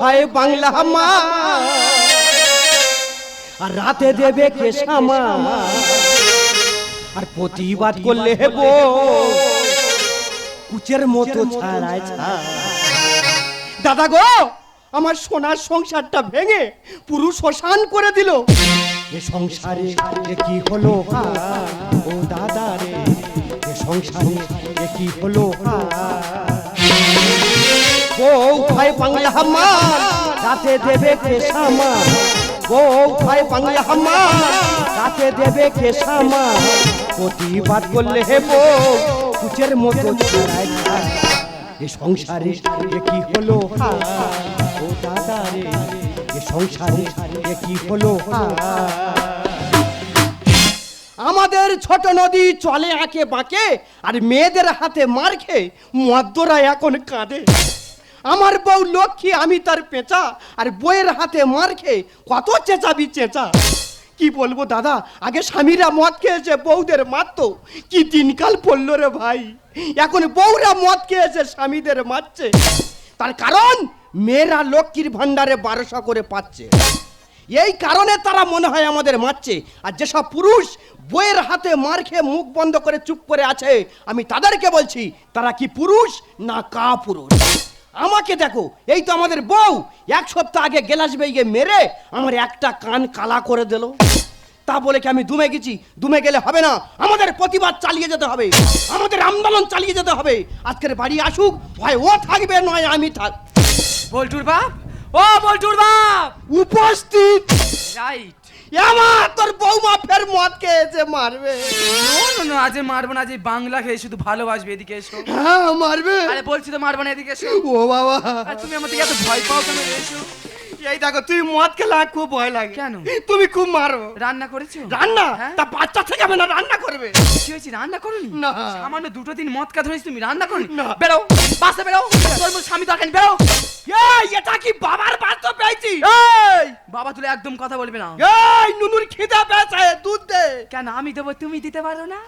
হয় বাংলা মা আর রাতে দেবে কে সামা আর প্রতিবাদ করলে হেব কুচের মতো ছাড়ায় ছাড় দাদা গো, আমার সোনার সংসারটা ভেঙে পুরো শ্মশান করে দিল এ সংসারে এ কি হলো? ও দাদা রে, এ সংসারে এ কি হলো হায়? বউ ভাই বাংলা হামার, রাতে দেবে বাংলা হামার, রাতে দেবে কে সামা প্রতিবাদ করলে হে বউ মতো এ সংসারে কি হলো এ সংসারে এ কি হলো আমাদের ছোট নদী চলে আঁকে বাঁকে, আর মেয়েদের হাতে মার খেয়ে মদ্যরা এখন কাঁদে। আমার বউ লক্ষ্মী, আমি তার পেঁচা, আর বইয়ের হাতে মার খেয়ে কত চেঁচাবি চেঁচা। কি বলব দাদা, আগে স্বামীরা মদ খেয়েছে, বউদের মারতো। কি দিনকাল পড়ল রে ভাই। এখন বউরা মদ খেয়েছে, স্বামীদের মারছে। তার কারণ, মেয়েরা লক্ষ্মীর ভাণ্ডারে বারোশো করে পাচ্ছে। এই কারণে তারা মনে হয় আমাদের মারছে। আর যেসব পুরুষ বইয়ের হাতে মার খেয়ে মুখ বন্ধ করে চুপ করে আছে, আমি তাদেরকে বলছি, তারা কি পুরুষ না কা পুরুষ আমাকে দেখো এই তো আমাদের বউ। এক সপ্তাহ আগে গেলাস বেগে মেরে আমার একটা কান কালা করে দিল। তা বলে কি আমি দুমে গেছি? দুমে গেলে হবে না। আমাদের প্রতিবাদ চালিয়ে যেতে হবে। আমাদের আন্দোলন চালিয়ে যেতে হবে। আজকের বাড়ি আসুক হয় ও থাকবে নয় আমি থাক বল্টুর বাপ! ও বল্টুর বাপ! উপস্থিত! রাইট। এমা তোর বৌমা ফের মদ খেয়েছে মারবে। আজ মারবো না আজ বাংলা খেয়ে শুধু ভালোবাসবে এদিকে এসো। হ্যাঁ মারবে। আরে বলছি তো মারবো না এদিকে এসো। ও বাবা। তুমি আমার থেকে এত ভয় পাও কেন এসো? এই দেখো তুই মদ খেলে আমার খুব ভয় লাগে। কেন? তুমি খুব মারো। রান্না করেছ? রান্না? হ্যাঁ? তা বাচ্চা থেকে হবে না রান্না করবে? কি হয়েছে রান্না করনি? না। সামান্য দুটো দিন মদ কা ধরেছি তুমি রান্না করনি? না। বেরো বাসে বেরো তোর মধ্যে স্বামী দরকার বেরো। এই এটা কি বাবার বাচ্চা পেয়েছি? এই বাবা তুলে একদম কথা বলবে না। এই নুনুর খিদা পেয়েছে দুধ দে। কেন আমি দেবো তুমি দিতে পারো না?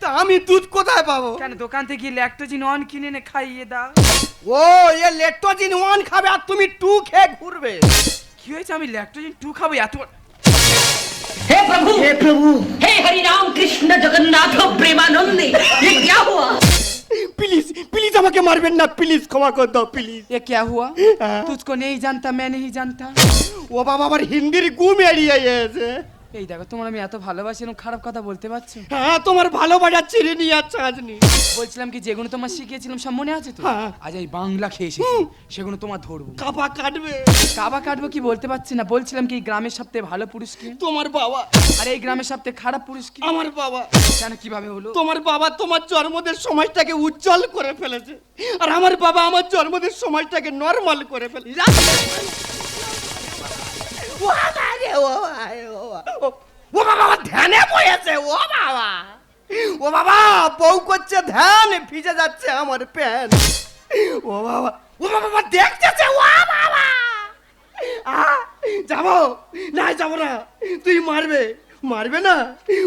তা আমি দুধ কোথায় পাবো? কেন দোকান থেকে ল্যাকটোজিন অন কিনে এনে খাইয়ে দাও। ও এ লেট্টোজিন ওয়ান খাবে আর তুমি টু খেয়ে ঘুরবে কি হয়েছে আমি ল্যাকটোজিন টু খাবো এত हे प्रभु हे प्रभु हे हरि राम कृष्ण जगन्नाथ प्रेमानंदी ये क्या हुआ প্লিজ প্লিজ আমাকে মারবেন না প্লিজ ক্ষমা করে দাও প্লিজ ये क्या हुआ हाँ। तुझको नहीं जानता मैं नहीं जानता ও বাবা আমার হিন্দির গুম এড়িয়ে গেছে এই দেখো তোমার আমি এত ভালোবাসি এরকম খারাপ কথা বলতে পারছ? হ্যাঁ তোমার ভালোবাসা চিনি নিয়ে যাচ্ছে আজনি বলছিলাম কি যেগুলো তোমার শিখিয়েছিলাম সব মনে আছে তো? হ্যাঁ। আজ এই বাংলা খেয়ে এসেছি সেগুলো তোমার ধরবো। কাপা কাটবে। কাবা কাটবো কি বলতে পারছি না বলছিলাম কি এই গ্রামের সবথেকে ভালো পুরুষ কি? তোমার বাবা। আর এই গ্রামের সবথেকে খারাপ পুরুষ কি? আমার বাবা। কেন কীভাবে হলো? তোমার বাবা তোমার জন্মদের সমাজটাকে উজ্জ্বল করে ফেলেছে। আর আমার বাবা আমার জন্মদের সমাজটাকে নর্মাল করে ফেলেছে। ও ধ্যানে ভিজে যাচ্ছে আমার প্যান ও বাবা ও বাবা দেখতেছে ও বাবা যাব না যাব না তুই মারবে মারবে না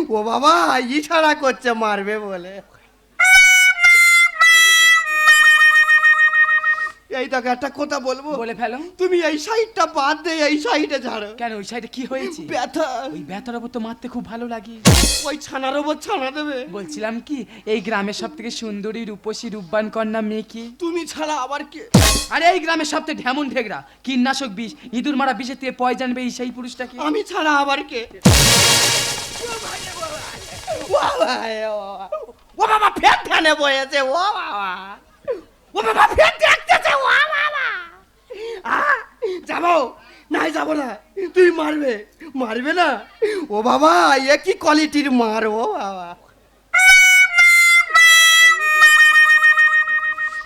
ও বাবা ইশারা করছে মারবে বলে এই দেখো একটা কথা বলব? বলে ফেলো। তুমি এই সাইডটা বাদ দে এই সাইডে ঝাড়ো। কেন ওই সাইডে কি হয়েছে? ব্যথা। ওই ব্যথার ওপর তো মারতে খুব ভালো লাগে। ওই ছানার ওপর ছানা দেবে। বলছিলাম কি এই গ্রামের সব থেকে সুন্দরী রূপসী রূপবান কন্যা মেয়ে কি? তুমি ছাড়া আবার কে? আরে এই গ্রামের সব থেকে ঢেমন ঢেগরা কীটনাশক বিষ ইঁদুর মারা বিষের থেকে পয় জানবে এই সেই পুরুষটাকে আমি ছাড়া আবার কে? ও বাবা। ও ফের ধ্যানে বয়েছে ও বাবা। ও বাবা ফের ও বাবা আহ, যাব। নাই যাব না। তুই মারবে। মারবে না? ও বাবা এ কি কোয়ালিটির মার ও বাবা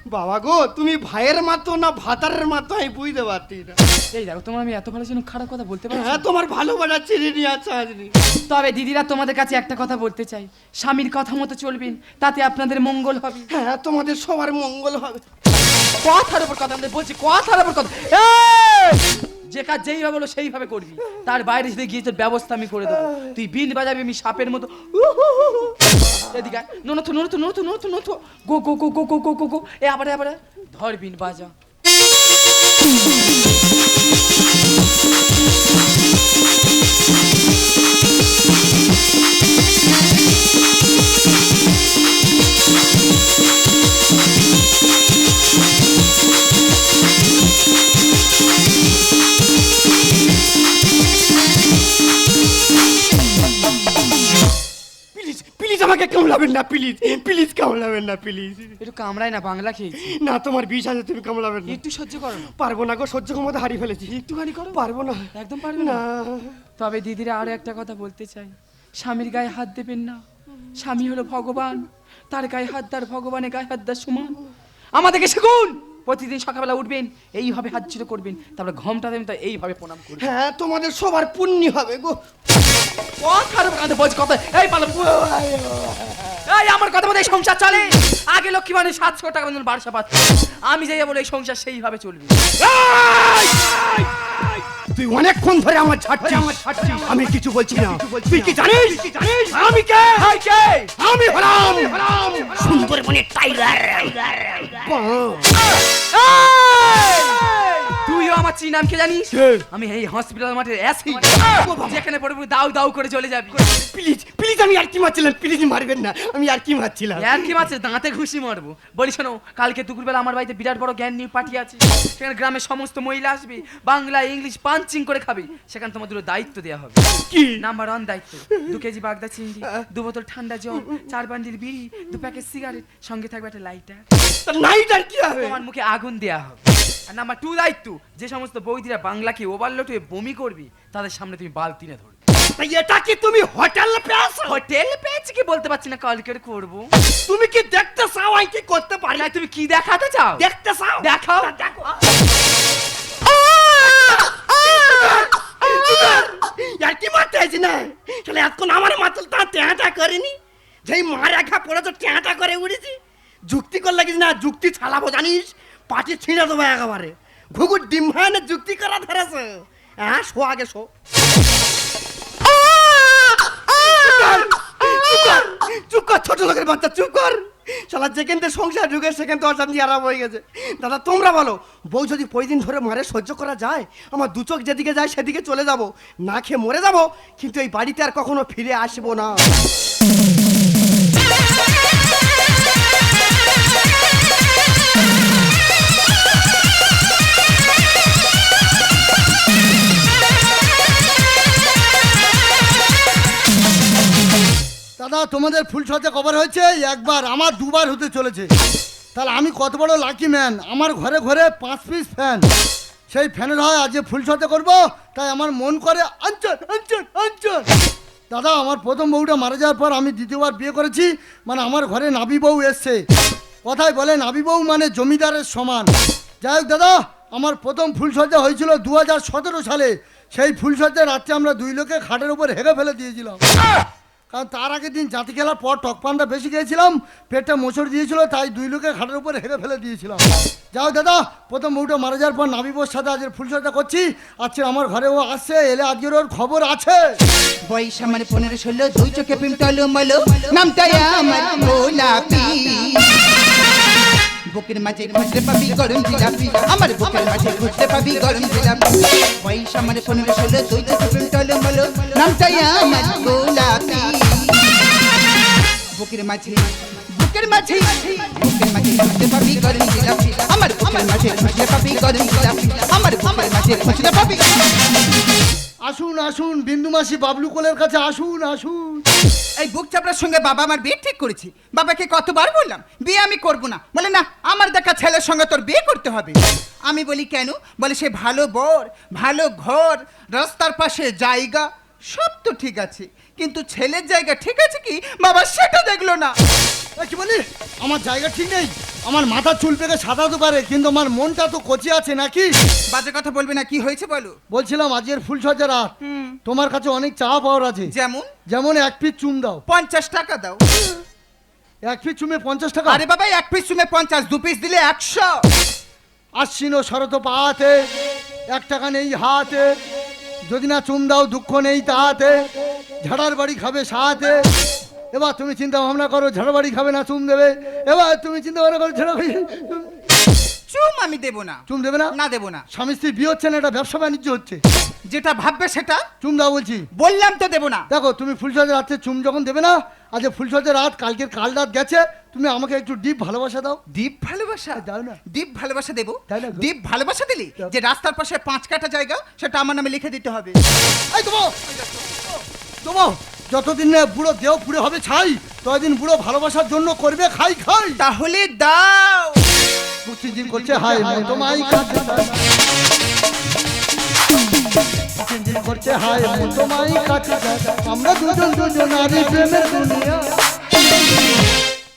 বাবা গো তুমি ভাইয়ের মাতো না ভাতারের মাতো আমি বুঝতে পারছি না। এই দেখো তোমার আমি এত ভালো ছিল খারাপ কথা বলতে পারছি হ্যাঁ। তোমার ভালোবাসা চিনি নিয়ে আছে আজনি তবে দিদিরা তোমাদের কাছে একটা কথা বলতে চাই। স্বামীর কথা মতো চলবেন তাতে আপনাদের মঙ্গল হবে। হ্যাঁ তোমাদের সবার মঙ্গল হবে। কথার উপর কথা আমাদের বলছি কথার উপর কথা। কাজ যেইভাবে বলো সেইভাবে করবি। তার বাইরে যদি গিয়ে তোর ব্যবস্থা আমি করে দেবো। তুই বিন বাজাবি, আমি সাপের মতো। এদিকে নতুন নতুন নতুন নতুন গো গো গো গো গো গো গো এ, আবার আবার ধর বিন বাজা। আমাকে কামড়াবেন না প্লিজ প্লিজ কামড়াবেন না প্লিজ একটু কামড়ায় না বাংলা খেয়েছি। না তোমার বিষ আছে তুমি কামড়াবেন না। একটু সহ্য করো না। পারব না গো সহ্য ক্ষমতা হারিয়ে ফেলেছি। একটুখানি করো। পারব না। একদম পারবে না। তবে দিদিরা আরও একটা কথা বলতে চাই স্বামীর গায়ে হাত দেবেন না। স্বামী হলো ভগবান। তার গায়ে হাত দার ভগবানের গায়ে হাত দার সমান। আমাদেরকে শিখুন! প্রতিদিন সকালবেলা উঠবেন এইভাবে হাত ছিল করবেন তারপরে ঘমটা দেবেন তো এইভাবে প্রণাম করবেন। হ্যাঁ তোমাদের সবার পুণ্যি হবে গো। কথার কাঁধে বলছি কথা এই পালাম এই আমার কথা মতো এই সংসার চলে? আগে লক্ষ্মী মানে সাতশো টাকা বেতন বারোশো পাচ্ছে আমি যাই বলে এই সংসার সেইভাবে চলবে। তুই অনেকক্ষণ ধরে আমার ছাড়ছিস। আমার ছাড়ছিস। আমি কিছু বলছি না। তুই কি জানিস? আমি কে? আমি হলাম பண்ணி டைகர் তুইও আমার চি নাম কে জানিস? আমি এই হসপিটাল মাঠের যেখানে পড়ে পড়ে দাউ দাউ করে চলে যাবি। প্লিজ প্লিজ আমি আর কি মারছিলাম? প্লিজ মারবেন না। আমি আর কি মারছিলাম? আর কি মাছে দাঁতে ঘুষি মারবো। বলি শোনো কালকে দুপুরবেলা আমার বাড়িতে বিরাট বড় জ্ঞান নিয়ে পার্টি আছে। সেখানে গ্রামের সমস্ত মহিলা আসবে বাংলা ইংলিশ পাঞ্চিং করে খাবে। সেখানে তোমার দুটো দায়িত্ব দেওয়া হবে। কি? নাম্বার ওয়ান দায়িত্ব। দু কেজি বাগদা চিংড়ি দু বোতল ঠান্ডা জল চার বান্ডিল বিড়ি দু প্যাকেট সিগারেট সঙ্গে থাকবে একটা লাইটার নাইট আর কি হবে তোমার মুখে আগুন দেওয়া হবে। আর নাম্বার টু দায়িত্ব যে সমস্ত বৌদিরা বাংলাকে ওভারলোড হয়ে বমি করবে তাদের সামনে তুমি বালতিনে ধরবে। তা এটা কি তুমি হোটেল পেয়েছ হোটেল পেয়েছি কি বলতে পারছি না করব। তুমি কি দেখতে চাও আমি কি করতে পারি? না তুমি কি দেখাতে চাও? দেখতে চাও? দেখাও। দেখো। আর কি মারতে আছি না? তাহলে এতক্ষণ আমার মাতল তা ট্যাঁটা করেনি? যেই মা রেখা পড়ে তো ট্যাঁটা করে উড়েছি। যুক্তি করলে কিছু না যুক্তি ছাড়াবো জানিস? পাটি ছিঁড়ে দেবো একেবারে। ঘুঘুর ডিম ভানে যুক্তি করা ধরেছে। হ্যাঁ শো আগে, শো। চুপ কর ছোট লোকের বাচ্চা, চুপ কর। শালা, যেখান থেকে সংসার ঢুকে সেখান থেকে অশান্তি আরাম হয়ে গেছে। দাদা, তোমরা বলো, বউ যদি দিন ধরে মারে, সহ্য করা যায়? আমার দু চোখ যেদিকে যায়, সেদিকে চলে যাব। না খেয়ে মরে যাব, কিন্তু এই বাড়িতে আর কখনো ফিরে আসব না। তোমাদের ফুল সজ্জা কভার হয়েছে? একবার আমার দুবার হতে চলেছে। তাহলে আমি কত বড় লাকি ম্যান আমার ঘরে ঘরে পাঁচ পিস ফ্যান সেই ফ্যানের হয় আজ যে ফুল সজ্জা করব, তাই আমার মন করে আঞ্চল আঞ্চল আঞ্চল। দাদা, আমার প্রথম বউটা মারা যাওয়ার পর আমি দ্বিতীয়বার বিয়ে করেছি মানে আমার ঘরে নাবি বউ এসছে। কথায় বলে, নাবি বউ মানে জমিদারের সমান। যাই হোক দাদা, আমার প্রথম ফুলসজ্জা হয়েছিল দু হাজার সতেরো সালে। সেই ফুলসজ্জা রাত্রে আমরা দুই লোকে খাটের উপর হেগে ফেলে দিয়েছিলাম। কারণ তার আগের দিন জাতি খেলার পর টকপানটা বেশি খেয়েছিলাম, পেটটা মোচড় দিয়েছিল, তাই দুই লোকে খাটের উপরে হেরে ফেলে দিয়েছিলাম। যাও দাদা, প্রথম বউটা মারা যাওয়ার পর নাবিবোর সাথে আজ ফুলসজ্জা করছি। আজকে আমার ঘরে ও আসছে, এলে আজকের ওর খবর আছে। বয়স আমার পনেরো ষোলো, দুই চোখে প্রেম টলো নামটাই আমার গোলাপি। বুকের মাঝে খুঁজতে পাবি, গরম জিলাপি আমার বুকের মাঝে খুঁজতে পাবি, গরম জিলাপি বয়স আমার পনেরো ষোলো দুই চোখে প্রেম টলো মলো নামটাই আমার গোলাপি। বুকের মাঝে বুকের মাঝে বুকের মাঝে খুঁজতে পাবি, গরম জিলাপি আমার বুকের মাঝে খুঁজতে পাবি, গরম জিলাপি আমার বুকের মাঝে খুঁজতে পাবি। আসুন আসুন বিন্দু মাসি বাবলু কোলের কাছে আসুন আসুন। এই বুক চাপড়ার সঙ্গে বাবা আমার বিয়ে ঠিক করেছি। বাবাকে কতবার বললাম, বিয়ে আমি করব না। বলে, না, আমার দেখা ছেলের সঙ্গে তোর বিয়ে করতে হবে। আমি বলি, কেন? বলে, সে ভালো বর, ভালো ঘর, রাস্তার পাশে জায়গা, সব তো ঠিক আছে। কিন্তু ছেলের জায়গা ঠিক আছে কি? বাবা সেটা দেখল না। কি বলি আমার জায়গা ঠিক নেই। আমার মাথা চুল পেকে সাদাতে পারে কিন্তু আমার মনটা তো কচি আছে নাকি? বাজে কথা বলবে না কি হয়েছে বলো? বলছিলাম আজকের ফুল ফুলসজ্জা রাত তোমার কাছে অনেক চা পাওয়ার আছে। যেমন? যেমন এক পিস চুম দাও। পঞ্চাশ টাকা দাও। এক পিস চুমে পঞ্চাশ টাকা? আরে বাবা এক পিস চুমে পঞ্চাশ দু পিস দিলে একশো। আশ্বিন শরত পাহাতে এক টাকা নেই হাতে। যদি না চুম দাও দুঃখ নেই তাহাতে। ঝাড়ার বাড়ি খাবে সাহাতে এবার তুমি চিন্তা ভাবনা করো ঝাড়া বাড়ি খাবে না চুম দেবে। এবার তুমি চিন্তা ভাবনা করো ঝাড়া বাড়ি চুম আমি দেবো না। চুম দেবে না? না দেবো না। স্বামী স্ত্রী বিয়ে হচ্ছে না এটা ব্যবসা বাণিজ্য হচ্ছে। যেটা ভাববে সেটা? চুম দাও বলছি। বললাম তো দেবো না। দেখো তুমি ফুলসজ্জা রাত্রে চুম যখন দেবে না আজ ফুলসজ্জা রাত কালকের কাল রাত গেছে তুমি আমাকে একটু ডিপ ভালোবাসা দাও। দীপ ভালোবাসা? দাও না। দীপ ভালোবাসা দেবো? তাই না গো? ভালোবাসা দিলি? যে রাস্তার পাশে পাঁচ কাটা জায়গা সেটা আমার নামে লিখে দিতে হবে। এই দেবো দেবো যতদিন না বুড়ো দেহ পুড়ে হবে ছাই ততদিন বুড়ো ভালোবাসার জন্য করবে খাই খাই। তাহলে দাও। চিনচিন করছে হাই তোমায়। চিনচিন করছে হাই তোমায় কাছে। আমরা দুজন দুজন নারী প্রেমের দুনিয়া।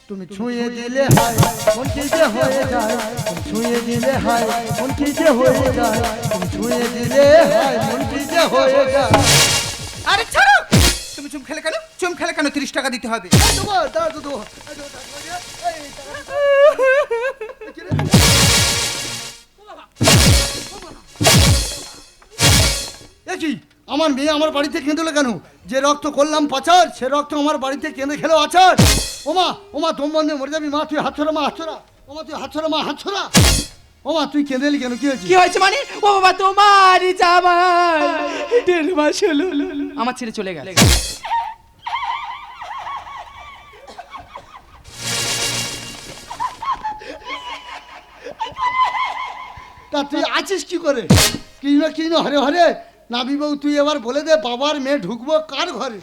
তুমি ছুঁয়ে দিলে হাই মন কি যে হয়ে যায়। তুমি ছুঁয়ে দিলে হাই মন কি যে হয়ে যায়। তুমি ছুঁয়ে দিলে হাই মন কি যে হয়ে যায়। আরে চুম খেলে কেন? চুম খেলে কেন তিরিশ টাকা দিতে হবে? কি? আমার মেয়ে আমার বাড়িতে কেঁদে কেন? যে রক্ত করলাম পাচার সে রক্ত আমার বাড়িতে কেঁদে খেলো আচার। ওমা ওমা তোম বন্ধে মরে যাবি। মা তুই হাত ছড়া মা হাত ছড়া। ওমা তুই হাত ছড়া মা হাত ছড়া। ওমা তুই কেঁদেলি কেন? কি হয়েছে? কি হয়েছে মানে? ও বাবা তোমার জামাই। দেড় মাস হলো। আমার ছেলে চলে গেছে। তা তুই আছিস কি করে কি না কি না হরে হরে নাবি বউ তুই এবার বলে দে বাবার মেয়ে ঢুকবো কার ঘরে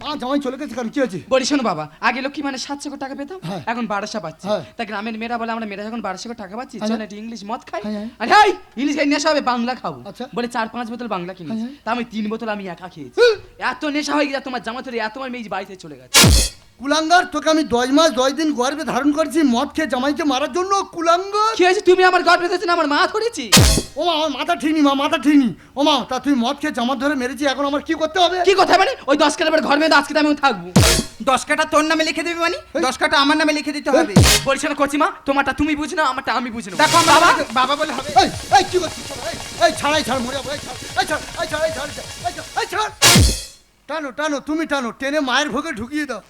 মা জামাই চলে গেছে কেন কি হয়েছে বলি শোনো বাবা আগে লক্ষ্মী মানে সাতশো করে টাকা পেতাম হ্যাঁ। এখন বারোশো পাচ্ছি হ্যাঁ। তা গ্রামের মেয়েরা বলে আমরা মেয়েরা যখন বারোশো করে টাকা পাচ্ছি হ্যাঁ। চল একটু ইংলিশ মদ খাই। আরে হাই ইংলিশ খাই নেশা হবে বাংলা খাব আচ্ছা। বলে চার পাঁচ বোতল বাংলা। তা আমি তিন বোতল আমি একা খেয়েছি এত নেশা হয়ে গেছে তোমার জামা ধরে এত আমার মেয়ে বাড়িতে চলে গেছে কুলাঙ্গার তোকে আমি দশ মাস দশ দিন গর্বে ধারণ করেছি মদ খেয়ে জামাইকে মারার জন্য কুলাঙ্গার। কি হয়েছে? তুমি আমার গর্বে ধরেছো না আমার মা ধরেছি? ও মা আমার মাথা ঠিক নি মা মাথা ঠিক নি ও মা তা তুই মদ খেয়ে জামা ধরে মেরেছি এখন আমার কি করতে হবে? কি কথা মানে? ওই দশ কেলাবার ঘর মেয়ে আজকে আমি থাকব। দশ কাটা তোর নামে লিখে দিবি মানে? দশ কাটা আমার নামে লিখে দিতে হবে। বলছি না করছি মা তোমারটা তুমি বুঝো না আমারটা আমি বুঝি না দেখো বাবা। বাবা বলে হবে। এই এই কি করছিস এই, এই ছাড় মরে যাব এই ছাড় এই ছাড় এই ছাড় এই ছাড় এই ছাড়, এই ছাড়, এই ছাড়। টানো টানো তুমি টানো টেনে মায়ের ভোগে ঢুকিয়ে দাও।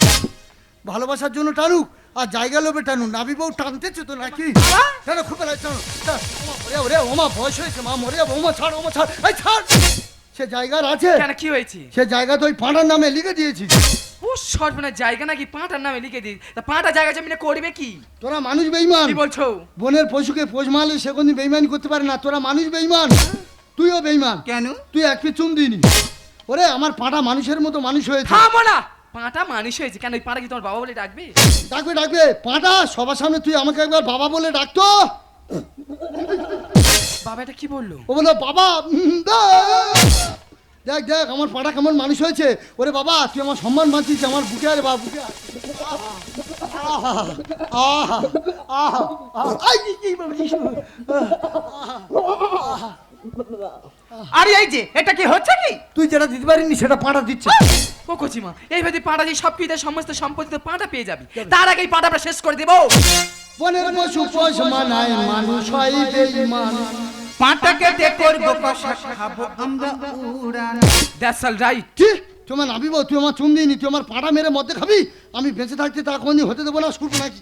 ভালোবাসার জন্য টানুক আর জায়গা লোভে টানু নাবি বউ টানতেছে তো নাকি? টানো খুব বেলা টানো। টানো। ওমা, মরে যাব রে ওমা বয়স হয়েছে মা মরে যাব ওমা ছাড় ওমা ছাড়। এই ছাড়! সে জায়গার আছে। কেন কি হয়েছে? সে জায়গা তো ওই পাঁড়ার নামে লিখে দিয়েছি। ও সর্বনাশ জায়গা নাকি পাঁটার নামে লিখে দিই তা পাঁটা জায়গা জমিনে করবে কি? তোরা মানুষ বেইমান কি বলছো? বনের পশুকে পোষ মারলে সে কোনদিন বেইমানি করতে পারে না। তোরা মানুষ বেইমান তুইও বেইমান কেন? তুই এক পিস চুন দিনি ওরে আমার পাঁটা মানুষের মতো মানুষ হয়েছে থামো না পাঁটা মানুষ হয়েছে কেন ওই পাঁটা কি তোমার বাবা বলে ডাকবে ডাকবে ডাকবে পাঁটা সবার সামনে তুই আমাকে একবার বাবা বলে ডাকতো বাবা এটা কি বলল ও বলল বাবা। দেখ দেখ আমার পাঁটা কেমন মানুষ হয়েছে ওরে বাবা তুই আমার সম্মান মানছিস আমার বুকে আরে বাবা বুকে। আহা, আহা, আহা, আরে এই যে এটা কি হচ্ছে কি? তুই যেটা দিতে পারিনি সেটা পাঁটা দিচ্ছে। ও কচিমা এইভাবে পাঁটা দিয়ে সব সমস্ত সম্পত্তি তো পাঁটা পেয়ে যাবি। তার আগেই পাঁটা আমরা শেষ করে দেবো। বনের পশু পোষ মানায় মানুষ হয় বেঈমান। পাঁটা কেটে করব কষা খাব আমরা উড়ান। দ্যাটস অল রাইট কি তোমার নাবিব তুই আমার চুন দিইনি তুই আমার পাড়া মেরে মধ্যে খাবি? আমি বেঁচে থাকতে তা কোনদিন হতে দেবো না শুরু নাকি?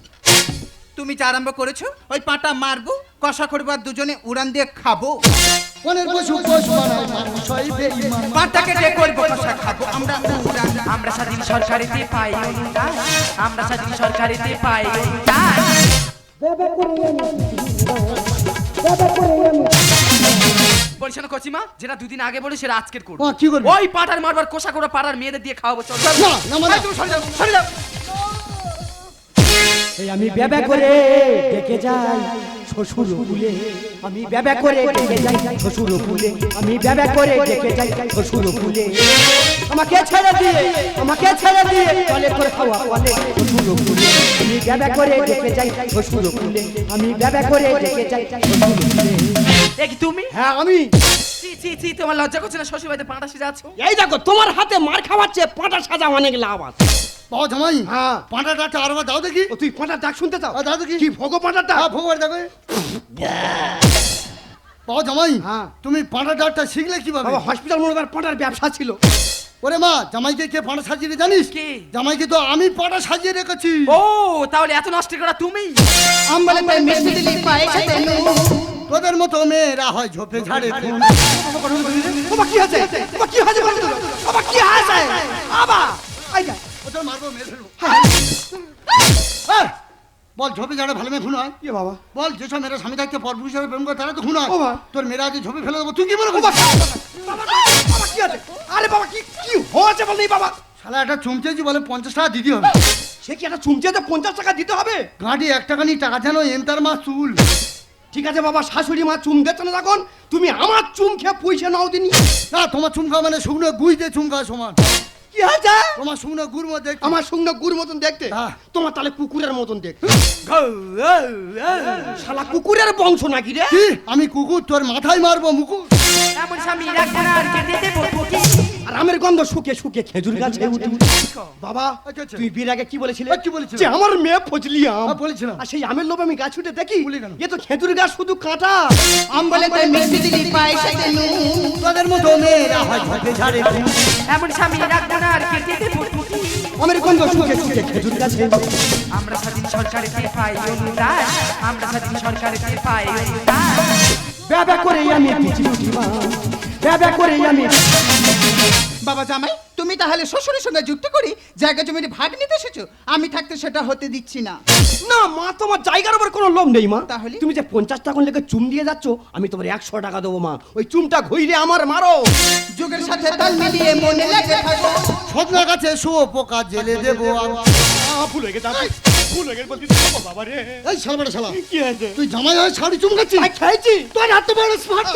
তুমি যা আরম্ভ করেছ ওই পাঁটা মারবো কষা করব আর দুজনে উড়ান দিয়ে খাব। বনের পশু পোষ মানায় মানুষ হয় বেঈমান। পাঁটা কেটে করব কষা খাব। আমরা উড়ান। আমরা স্বাধীন সরকারিতে পাই। অনুদান আমরা স্বাধীন সরকারিতে পাই। অনুদান বলছে না কচিমা যেটা দুদিন আগে বলে সেটা আজকের করব। কি করবি? ওই পাটার মারবার কোষা করে পাড়ার মেয়েদের দিয়ে খাওয়াবো। চল। চল। না না আমি ব্যাবা করে ডেকে যাই শ্বশুর কুলে। আমি ব্যাবা করে ডেকে যাই শ্বশুর কুলে। আমি ব্যাবা করে ডেকে যাই শ্বশুর কুলে। আমাকে ছেড়ে দিয়ে আমাকে ছেড়ে দিয়ে চলে করে খাওয়া বলে শ্বশুর কুলে। আমি ব্যাবা করে ডেকে যাই শ্বশুর কুলে। আমি ব্যাবা করে ডেকে যাই শ্বশুর কুলে। কি তুমি? হ্যাঁ আমি। তোমার লজ্জা করছে না? শ্বশুর বাড়িতে পাঁটা সিজা আছো? এই দেখো তোমার হাতে মার খাওয়াচ্ছে পাটা সাজা অনেক লাভ আছে। বাবা জামাই হ্যাঁ। পাঁটাটা একটা আরবার দাও দেখি। ও তুই পাটার ডাক শুনতে চাও? আ, দাও দেখি। কি ভোগ পাটার ডাক হ্যাঁ ভগবান দেখো বাবা জামাই হ্যাঁ। তুমি পাঁটা ডাকটা শিখলে কীভাবে? বাবা হসপিটাল মনে কর পাটার ব্যবসা ছিল। ওরে মা জামাইকে কে পাঁটা সাজিয়ে জানিস? কে? জামাইকে তো আমি পাঁটা সাজিয়ে রেখেছি। ও তাহলে এত নষ্ট করা তুমি? আমবলেতে মিষ্টি দিলি পায়ে সাথে তোদের মতো মেয়েরা হয় ঝোপে ঝাড়ে। বাবা কি আছে বাবা কি আছে বলো তো? বাবা কি আছে বাবা আই যা। ওদের মারবো মেরে ফেলব। এই, বল ঝোপে ঝাড়ে ভালো মেয়ে খুন হয় কি বাবা। বল যেসব মেয়েরা স্বামী থাকতে পর পুরুষের প্রেম করে তারা তো খুন হয়। তোর মেয়েরা আজ ঝোপে ফেলে দেবো তুই কি মনে বাবা বাবা কি আছে? আরে বাবা কি কি হয়েছে বল বাবা? শালা একটা চুমচেছি বলে পঞ্চাশ টাকা দিতে হবে। সে কি একটা চুমচে যে পঞ্চাশ টাকা দিতে হবে? গাঁটি এক টাকা নিয়ে টাকা যেন এন্তার মা চুল। ঠিক আছে বাবা শাশুড়ি মা চুম দিচ্ছে না তখন? তুমি আমার চুম খেয়ে পয়সা নাও দিনি। না তোমার চুমকা মানে শুকনো গুই দিয়ে চুমকা সমান। কি হয়েছে? তোমার শুকনো গুড় মধ্যে একটু- আমার গুড় মতন দেখতে? হ্যাঁ। তোমার তাহলে কুকুরের মতন দেখতে। শালা কুকুরের বংশ নাকি রে? আমি কুকুর তোর মাথায় মারবো মুকুর এমন স্বামী রাখব না আর কেটে দেবো আর আমের গন্ধ শুকে শুকে খেজুর গাছে উঠে। বাবা। তুই বিয়ের আগে কি বলেছিলে? কি বলেছিলাম? যে আমার মেয়ে ফজলি আম। হ্যাঁ, বলেছিলাম। আর সেই আমের লোভে আমি গাছ উঠে দেখি? এ তো খেজুর গাছ শুধু কাঁটা। আম বলে তাই মিষ্টি দিলি পায়ে সাথে নুন। তোদের মতো মেয়েরা হয় ঝাড়ে ঝাড়ে এমন স্বামী রাখব না আর খেজুর গাছে আমরা স্বাধীন পাই অনুদান আমরা স্বাধীন পাই অনুদান ব্যাবা করে আমি ব্যাবা করে আমি বাবা জামাই তুমি তাহলে শ্বশুরের সঙ্গে যুক্ত করি জায়গা জমির ভাগ নিতে এসেছ? আমি থাকতে সেটা হতে দিচ্ছি না। না মা তোমার জায়গার উপর কোনো লোভ নেই মা। তাহলে? তুমি যে পঞ্চাশ টাকা লেগে চুম দিয়ে যাচ্ছ আমি তোমার একশো টাকা দেবো মা। ওই চুমটা ঘইরে আমার মারো। যুগের সাথে তাল মিলিয়ে মনে লাগে থাকো। সজনা গাছে শুয়ো পোকা জেলে দেবো ভুল হয়ে গেছে ভুল হয়ে গেছে বাবা রে এই শালা বেটা শালা। কি হয়েছে? তুই জামাই হয়ে শাড়ি চুমকাচ্ছিস? আই খাইছি তোর এত বড় স্মার্ট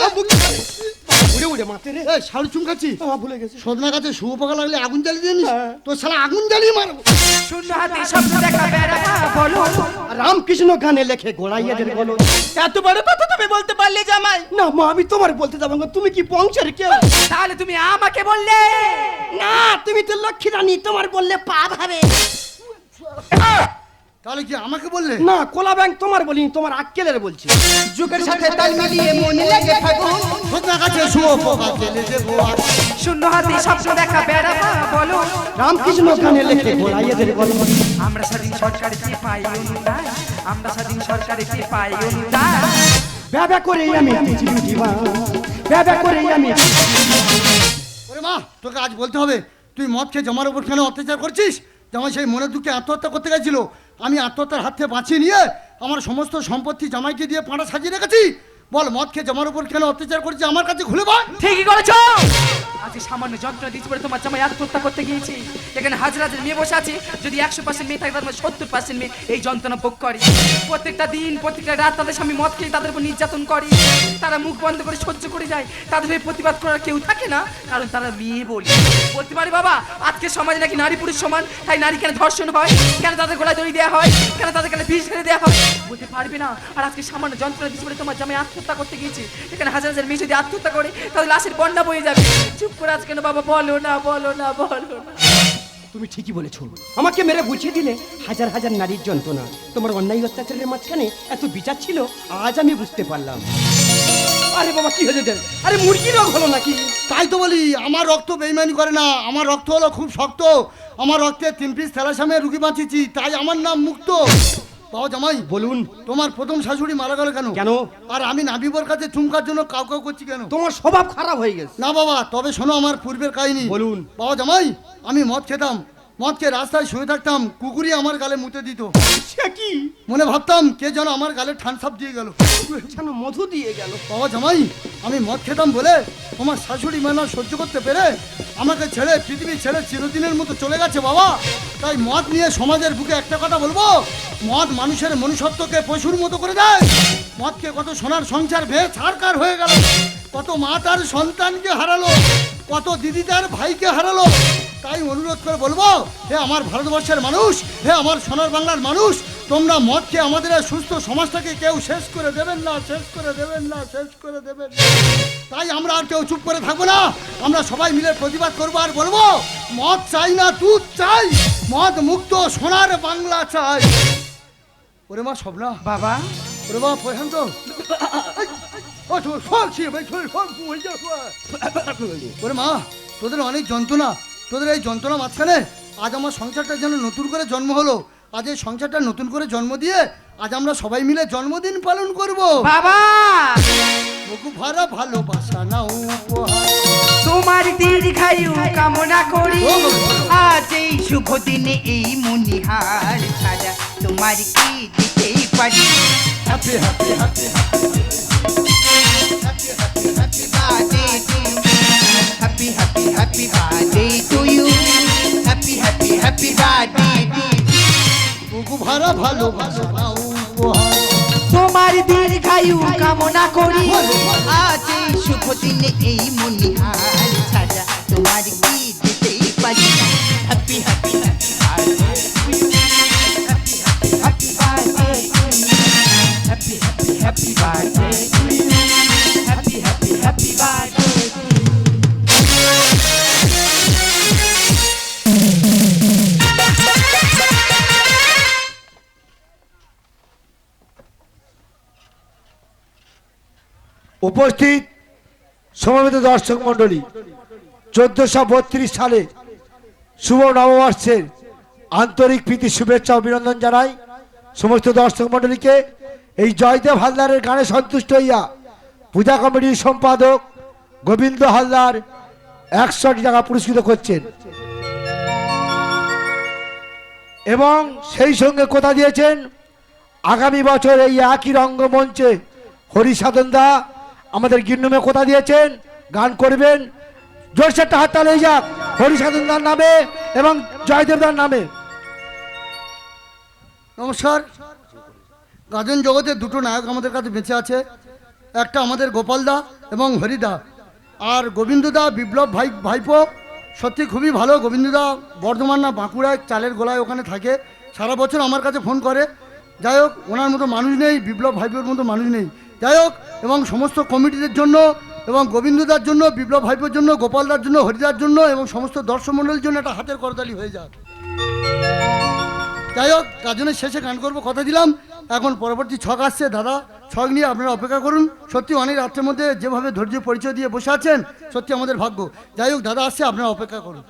উড়ে উড়ে মারতে রে। এই শাড়ি চুমকাচ্ছিস আমার ভুলে গেছে। সজনা গাছে শুয়ো পোকা লাগলে আগুন জ্বালিয়ে হ্যাঁ। তোর শালা আগুন জ্বালিয়ে মারবো। শূন্য হাতে স্বপ্ন দেখা বেড়া বলো। রামকৃষ্ণ গানে লেখে গোড়াইয়াদের বলো। এত বড় কথা তুমি বলতে পারলে জামাই না মা আমি তোমার বলতে যাব তুমি কি বংশের কেউ? তাহলে তুমি আমাকে বললে? না তুমি তো লক্ষ্মী রানী। তোমার বললে পা ভাবে তাহলে কি আমাকে বললে? না কোলা ব্যাংক তোমার বলিনি তোমার আক্কেলের বলছি। যুগের সাথে তাল মিলিয়ে মনে লাগে দেবো আর শূন্য হাতে স্বপ্ন দেখা বেড়া বলো। রামকৃষ্ণ গানে লেখে বলো আমরা স্বাধীন সরকারের টের পাই অনুদান? আমরা স্বাধীন সরকারের টের পাই অনুদান? ব্যাবা করে আমি ব্যাবা করে আমি ওরে মা তোকে আজ বলতে হবে তুই মদ খেয়ে জমার উপর কেন অত্যাচার করছিস? জামাই সেই মনের দুঃখে আত্মহত্যা করতে গেছিল। আমি আত্মহত্যার হাত থেকে বাঁচিয়ে নিয়ে আমার সমস্ত সম্পত্তি জামাইকে দিয়ে পাঁটা সাজিয়ে রেখেছি। বল মদ খেয়ে জামার উপর কেন অত্যাচার করছিস? আমার কাছে খুলে বল। ঠিকই করেছ। আজকে সামান্য যন্ত্রণা দিচ্ছি বলে তোমার জামাই আত্মহত্যা করতে গিয়েছি। এখানে হাজার হাজার মেয়ে বসে আছে। যদি একশো পার্সেন্ট মেয়ে থাকে তার মানে সত্তর পার্সেন্ট মেয়ে এই যন্ত্রণা ভোগ করে। প্রত্যেকটা দিন প্রত্যেকটা রাত তাদের স্বামী মদ খেয়ে তাদের উপর নির্যাতন করে। তারা মুখ বন্ধ করে সহ্য করে যায়। তাদের হয়ে প্রতিবাদ করার কেউ থাকে না কারণ তারা মেয়ে বলি। বলতে পারি বাবা আজকে সমাজে নাকি নারী পুরুষ সমান তাই নারী কেন ধর্ষণ হয়? কেন তাদের গলায় দড়ি দেওয়া হয়? কেন তাদের কেন বিষ ফেলে দেওয়া হয়? বলতে পারবে না। আর আজকে সামান্য যন্ত্রণা দিচ্ছি বলে তোমার জামাই আত্মহত্যা করতে গিয়েছি। এখানে হাজার হাজার মেয়ে যদি আত্মহত্যা করে তাহলে লাশের বন্যা বয়ে যাবে। চুপ করে আজকে না বাবা? বলো না বলো না বলো না। তুমি ঠিকই বলেছ। আমাকে মেরে বুঝিয়ে দিলে হাজার হাজার নারীর যন্ত্রণা। তোমার অন্যায় অত্যাচারের মাঝখানে এত বিচার ছিল আজ আমি বুঝতে পারলাম। আরে বাবা কি হয়েছে আরে মুরগি রোগ হলো নাকি? তাই তো বলি আমার রক্ত বেইমানি করে না। আমার রক্ত হলো খুব শক্ত। আমার রক্তে তিন পিস থ্যালাসামে রুগী বাঁচিয়েছি তাই আমার নাম মুক্ত। বাবা জামাই বলুন। তোমার প্রথম শাশুড়ি মারা গেল কেন? কেন? আর আমি নাবিবর কাছে চুমকার জন্য কাউ কাউ করছি কেন? তোমার স্বভাব খারাপ হয়ে গেছে। না বাবা তবে শোনো আমার পূর্বের কাহিনী। বলুন। বাবা জামাই আমি মদ খেতাম মদ খেয়ে রাস্তায় শুয়ে থাকতাম কুকুরই আমার গালে মুতে দিত। সে কি? মনে ভাবতাম কে যেন আমার গালে ঠানসাপ দিয়ে গেল। যেন মধু দিয়ে গেল। বাবা জামাই আমি মদ খেতাম বলে আমার শাশুড়ি মানা সহ্য করতে পেরে আমাকে ছেড়ে পৃথিবী ছেড়ে চিরদিনের মতো চলে গেছে বাবা। তাই মদ নিয়ে সমাজের বুকে একটা কথা বলব মদ মানুষের মনুষ্যত্বকে পশুর মতো করে দেয়। মদকে কত সোনার সংসার ভেয়ে ছাড়কার হয়ে গেল। কত মা তার সন্তানকে হারালো কত দিদি তার ভাইকে হারালো। তাই অনুরোধ করে বলব হে আমার ভারতবর্ষের মানুষ হে আমার সোনার বাংলার মানুষ তোমরা মদকে আমাদের এই সুস্থ সমাজটাকে কেউ শেষ করে দেবেন না শেষ করে দেবেন না শেষ করে দেবেন না। তাই আমরা আর কেউ চুপ করে থাকব না। আমরা সবাই মিলে প্রতিবাদ করব আর বলব মদ চাই না দুধ চাই মদ মুক্ত সোনার বাংলা চাই। ওরে মা স্বপ্না। বাবা। ওরে মা প্রশান্ত। ও, শোন, শোন, ভাই, শোন, ওই যে, ওরে মা তোদের অনেক যন্ত্রণা। তোদের এই যন্ত্রণা মাঝখানে আজ আমার সংসারটা যেন নতুন করে জন্ম হলো। আজ এই সংসারটা নতুন করে জন্ম দিয়ে আজ আমরা সবাই মিলে জন্মদিন পালন করব। বাবা! বুকু ভরা ভালোবাসা না উপহার। তোমার দীর্ঘায়ু কামনা করি। আজ এই শুভ দিনে এই মনিহার ছাড়া তোমার কি দিতেই পারি। হ্যাপি হ্যাপি হ্যাপি হ্যাপি ভরা ভালোবাসা তোমার দীর্ঘায়ু কামনা করি। আজ এই শুভ দিনে এই মনিহার উপস্থিত সমবেত দর্শক মণ্ডলী, চোদ্দশো বত্রিশ সালে শুভ নববর্ষের আন্তরিক প্রীতি, শুভেচ্ছা, অভিনন্দন জানাই সমস্ত দর্শক মণ্ডলীকে। এই জয়দেব হালদারের গানে সন্তুষ্ট হইয়া পূজা কমিটির সম্পাদক গোবিন্দ হালদার একশোটি টাকা পুরস্কৃত করছেন। এবং সেই সঙ্গে কথা দিয়েছেন, আগামী বছর এই একই রঙ্গমঞ্চে হরিসাধন দা আমাদের গিন্নুমে কথা দিয়েছেন? গান করবেন। জোরসে একটা হাততালি যাক। হরিসাধন দার নামে এবং জয়দেব দার নামে। নমস্কার। গাজন জগতের দুটো নায়ক আমাদের কাছে বেঁচে আছে। একটা আমাদের গোপালদা এবং হরিদা আর গোবিন্দদা বিপ্লব ভাই, ভাইপো, সত্যি খুবই ভালো। গোবিন্দদা বর্ধমান না বাঁকুড়ায় চালের গোলায় ওখানে থাকে। সারা বছর আমার কাছে ফোন করে। যাই হোক, ওনার মতো মানুষ নেই, বিপ্লব ভাইপোর মতো মানুষ নেই। যাই হোক এবং সমস্ত কমিটিদের জন্য এবং গোবিন্দদার জন্য, বিপ্লব ভাইপোর জন্য, গোপালদার জন্য, হরিদার জন্য এবং সমস্ত দর্শক মণ্ডলীর জন্য একটা হাতের করতালি হয়ে যাক। যাই হোক গাজনের শেষে গান করব, কথা দিলাম। এখন পরবর্তী ছক আসছে, দাদা, ছক নিয়ে আপনারা অপেক্ষা করুন। সত্যি অনেক রাত্রের মধ্যে যেভাবে ধৈর্য, পরিচয় দিয়ে বসে আছেন, সত্যি আমাদের ভাগ্য। যাই হোক, দাদা আসছে, আপনারা অপেক্ষা করুন।